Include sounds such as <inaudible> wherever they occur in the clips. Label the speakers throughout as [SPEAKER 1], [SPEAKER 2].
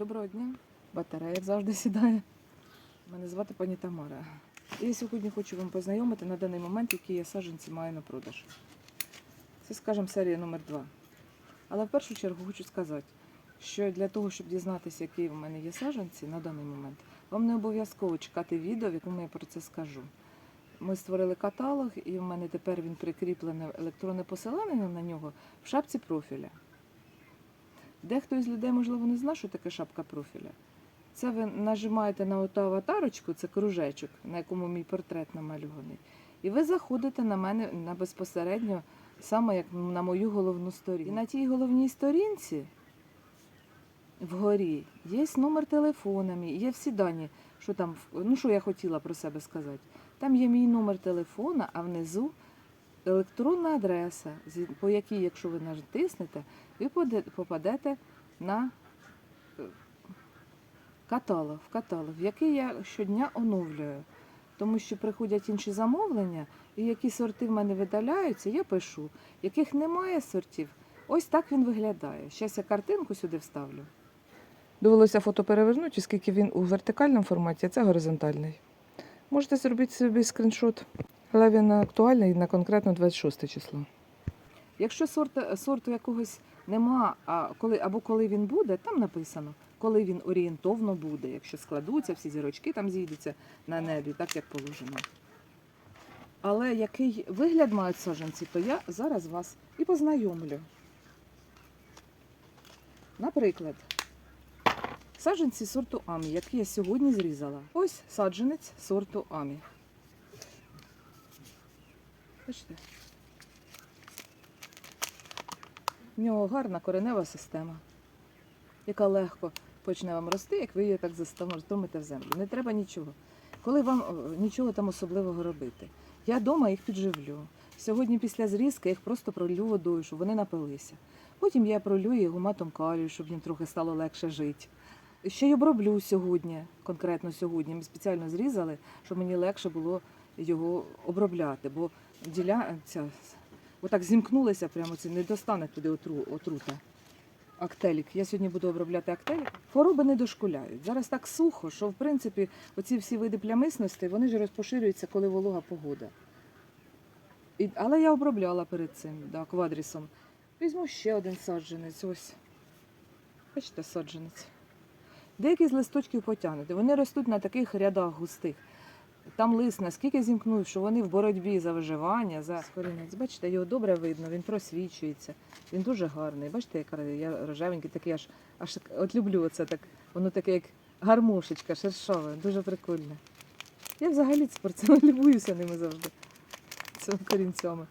[SPEAKER 1] Доброго дня. Батарея завжди сідає. Мене звати пані Тамара. І Я сьогодні хочу вам познайомити на даний момент, які я саджанці маю на продаж. Це, скажімо, серія номер 2 Але в першу чергу хочу сказати, що для того, щоб дізнатися, які в мене є саджанці на даний момент, вам не обов'язково чекати відео, в якому я про це скажу. Ми створили каталог, і в мене тепер він прикріплене електронне посилання на нього в шапці профіля. Дехто із людей, можливо, не знає, що таке шапка профіля. Це ви нажимаєте на оту аватарочку, це кружечок, на якому мій портрет намальований. І ви заходите на мене на безпосередньо, саме як на мою головну сторінку. І на тій головній сторінці вгорі є номер телефона мій, є всі дані, що там, ну що я хотіла про себе сказати. Там є мій номер телефона, а внизу електронна адреса, по якій, якщо ви натиснете, ви попадете на е, каталог, в каталог, який я щодня оновлюю. Тому що приходять інші замовлення, і які сорти в мене видаляються, я пишу. Яких немає сортів, ось так він виглядає. Зараз я картинку сюди вставлю. Довелося фото перевернути, оскільки він у вертикальному форматі, а це горизонтальний. Можете зробити собі скріншот, але він актуальний на конкретно 26 число. Якщо сорта, сорту якогось нема, а коли, або коли він буде, там написано, коли він орієнтовно буде, якщо складуться, всі зірочки там зійдуться на небі, так як положено. Але який вигляд мають саджанці, то я зараз вас і познайомлю. Наприклад, саджанці сорту Амі, які я сьогодні зрізала. Ось саджанець сорту Амі. Бачите? В нього гарна коренева система, яка легко почне вам рости, як ви її так застромите в землю. Не треба нічого. Коли вам е, нічого там особливого робити. Я вдома їх підживлю. Сьогодні після зрізки їх просто пролю водою, щоб вони напилися. Потім я пролю їх гуматом калію, щоб їм трохи стало легше жити. Ще й оброблю сьогодні, конкретно сьогодні. Ми спеціально зрізали, щоб мені легше було його обробляти, бо діля... ця... отак зімкнулися, прямо це не достане туди отру... отрута. Актелік. Я сьогодні буду обробляти актелік. Хвороби не дошкуляють. Зараз так сухо, що в принципі оці всі види плямисності вони ж розпоширюються, коли волога погода. І... Але я обробляла перед цим да, квадрісом. Візьму ще один саджанець. Ось. Бачите, саджанець. Деякі з листочків потягнути. Вони ростуть на таких рядах густих. Там лист наскільки зімкнув, що вони в боротьбі за виживання, за корінець. Бачите, його добре видно, він просвічується. Він дуже гарний. Бачите, як я рожевенький, такий аж аж от люблю це так. Воно таке, як гармошечка, шершаве, дуже прикольне. Я взагалі спортсмен <laughs> любуюся ними завжди. Цими корінцями.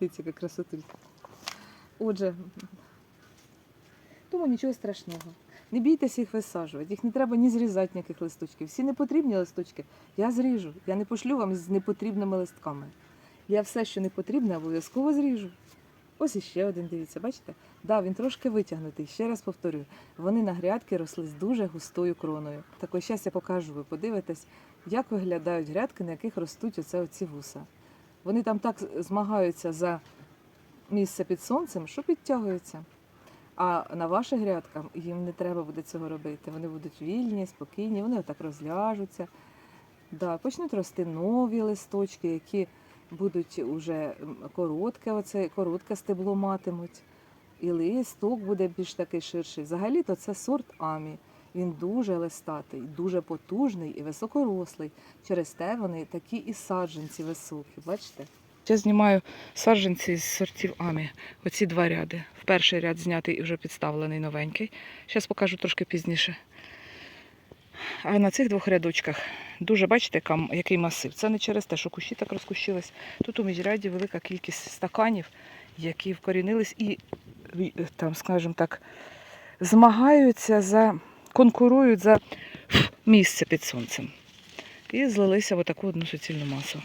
[SPEAKER 1] Дивіться, яка красотулька. Отже, тому нічого страшного. Не бійтеся їх висаджувати, їх не треба ні зрізати ніяких листочків. Всі непотрібні листочки я зріжу. Я не пошлю вам з непотрібними листками. Я все, що не потрібне, обов'язково зріжу. Ось іще один, дивіться, бачите? Да, він трошки витягнутий. Ще раз повторюю, вони на грядки росли з дуже густою кроною. Так ось зараз я покажу, ви подивитесь, як виглядають грядки, на яких ростуть оце оці вуса. Вони там так змагаються за місце під сонцем, що підтягуються. А на ваших грядках їм не треба буде цього робити. Вони будуть вільні, спокійні, вони отак розляжуться. Да, почнуть рости нові листочки, які будуть уже коротке, оце, коротке стебло матимуть. І листок буде більш такий ширший. Взагалі-то це сорт Амі. Він дуже листатий, дуже потужний і високорослий. Через те вони такі і саджанці високі. Бачите? Я знімаю саджанці з сортів Амі. Оці два ряди. Перший ряд знятий і вже підставлений новенький. Зараз покажу трошки пізніше. А на цих двох рядочках дуже бачите, який масив. Це не через те, що кущі так розкущились. Тут у міжряді велика кількість стаканів, які вкорінились і, і, там, скажімо так, змагаються за, конкурують за місце під сонцем. І злилися в таку одну суцільну масу.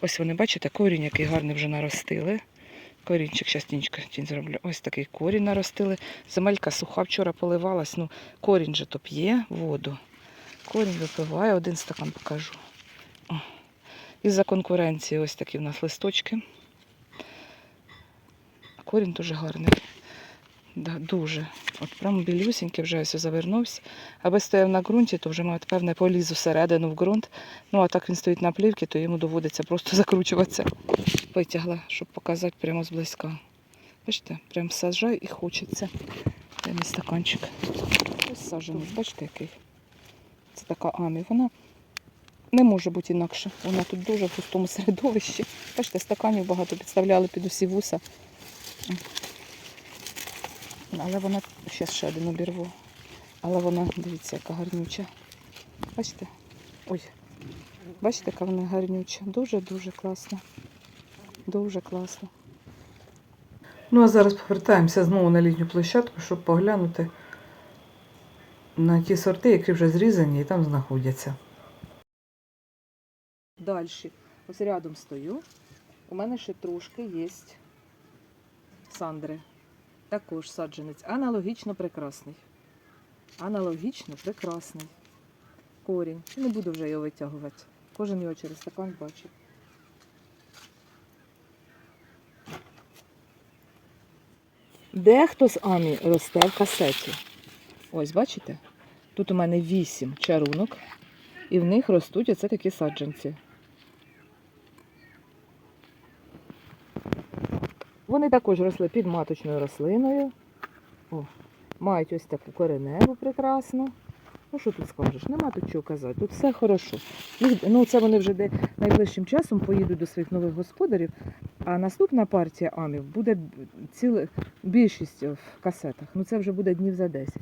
[SPEAKER 1] Ось вони, бачите, корінь, який гарний вже наростили. Корінчик, зараз тінечка тінь зроблю. Ось такий корінь наростили. Земелька суха вчора поливалась. Ну, корінь же то п'є воду. Корінь випиває, один стакан покажу. О. І за конкуренції ось такі в нас листочки. Корінь дуже гарний. Да, дуже. От прямо білюсінький вже ось завернувся. Аби стояв на ґрунті, то вже мабуть, певне полізу всередину в ґрунт. Ну а так він стоїть на плівці, то йому доводиться просто <laughs> закручуватися. Витягла, щоб показати прямо зблизька. Бачите, прям саджаю і хочеться. Мій стаканчик. Ось саджанець, бачите, який. Це така амі. Вона не може бути інакше. Вона тут дуже в густому <laughs> середовищі. Бачите, стаканів багато підставляли під усі вуса. Але вона ще ще один обірву. Але вона, дивіться, яка гарнюча. Бачите? Ой. Бачите, яка вона гарнюча. Дуже-дуже класна. Дуже класно. Ну, а зараз повертаємося знову на літню площадку, щоб поглянути на ті сорти, які вже зрізані і там знаходяться. Далі. Ось рядом стою. У мене ще трошки є сандри. Також саджанець. Аналогічно прекрасний. Аналогічно прекрасний. Корінь. Не буду вже його витягувати. Кожен його через стакан бачить. Дехто з амі росте в касеті. Ось, бачите? Тут у мене вісім чарунок, і в них ростуть оце такі саджанці. Вони також росли під маточною рослиною. О, мають ось таку кореневу прекрасну. Ну, що тут скажеш? Нема тут чого казати. Тут все хорошо. Ну, це вони вже де найближчим часом поїдуть до своїх нових господарів. А наступна партія амів буде б- більшість в касетах. Ну це вже буде днів за 10.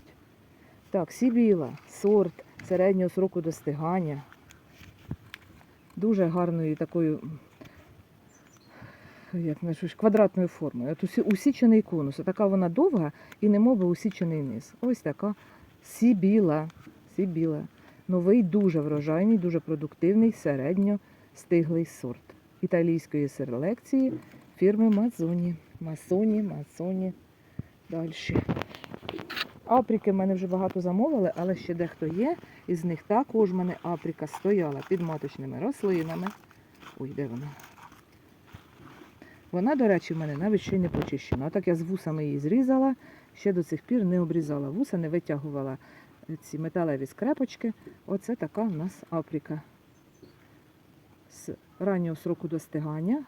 [SPEAKER 1] Так, сібіла, сорт середнього сроку достигання. Дуже гарною такою, як назвеш, квадратною формою. От усічений конус. Така вона довга і немов би усічений низ. Ось така сібіла. Сібіла. Новий, дуже врожайний, дуже продуктивний, середньо стиглий сорт італійської селекції фірми Мазоні. Масоні, Масоні. Далі. Апріки в мене вже багато замовили, але ще дехто є. Із них також в мене апріка стояла під маточними рослинами. Ой, де вона? Вона, до речі, в мене навіть ще й не почищена. А так я з вусами її зрізала, ще до цих пір не обрізала вуса, не витягувала ці металеві скрепочки. Оце така в нас апріка з раннього сроку достигання.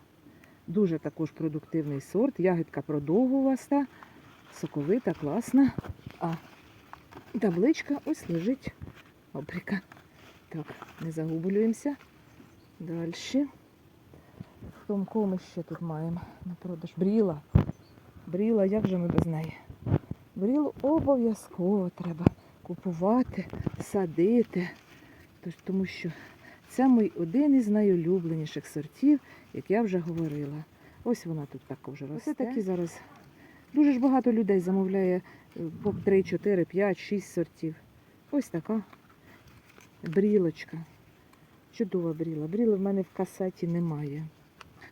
[SPEAKER 1] Дуже також продуктивний сорт. Ягідка продовгуваста, соковита, класна. А табличка ось лежить априка. Так, не загублюємося. Далі. Хто ми ще тут маємо на продаж? Бріла. Бріла, як же ми без неї? Брілу обов'язково треба купувати, садити, Тож- тому що це мій один із найулюбленіших сортів, як я вже говорила. Ось вона тут також росте. Ось такі зараз. Дуже ж багато людей замовляє е, по 3, 4, 5, 6 сортів. Ось така брілочка. Чудова бріла. Бріли в мене в касеті немає.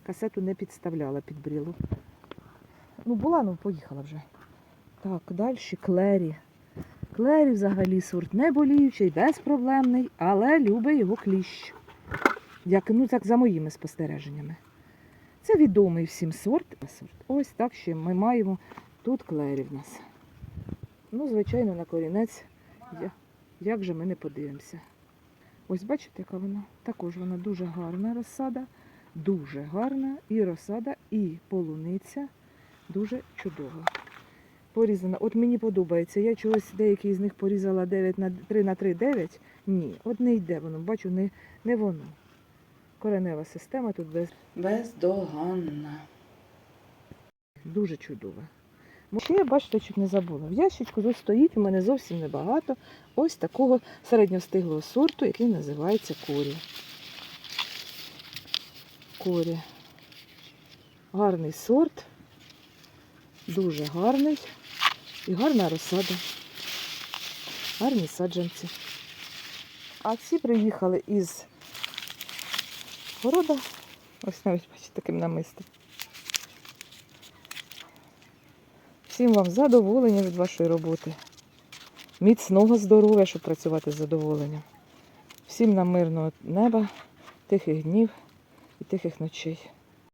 [SPEAKER 1] Касету не підставляла під брілу. Ну, була, ну поїхала вже. Так, далі клері. Клері взагалі сорт не боліючий, безпроблемний, але любить його кліщ. Як, ну, так за моїми спостереженнями. Це відомий всім сорт. Ось так ще ми маємо тут клері в нас. Ну, звичайно, на корінець, як же ми не подивимося. Ось бачите, яка вона? Також вона дуже гарна розсада, дуже гарна і розсада, і полуниця дуже чудова. Порізана. От мені подобається. Я чогось деякі з них порізала 9 на 3 на 3, 9. Ні, от не йде воно. Бачу, не, не воно. Коренева система тут без... бездоганна. Дуже чудова. Ще я бачите, чуть не забула. В ящичку тут стоїть у мене зовсім небагато ось такого середньостиглого сорту, який називається корі. Корі. Гарний сорт, дуже гарний і гарна розсада. Гарні саджанці. А ці приїхали із города. Ось навіть бачите таким намистом. Всім вам задоволення від вашої роботи. Міцного здоров'я, щоб працювати з задоволенням. Всім нам мирного неба, тихих днів і тихих ночей.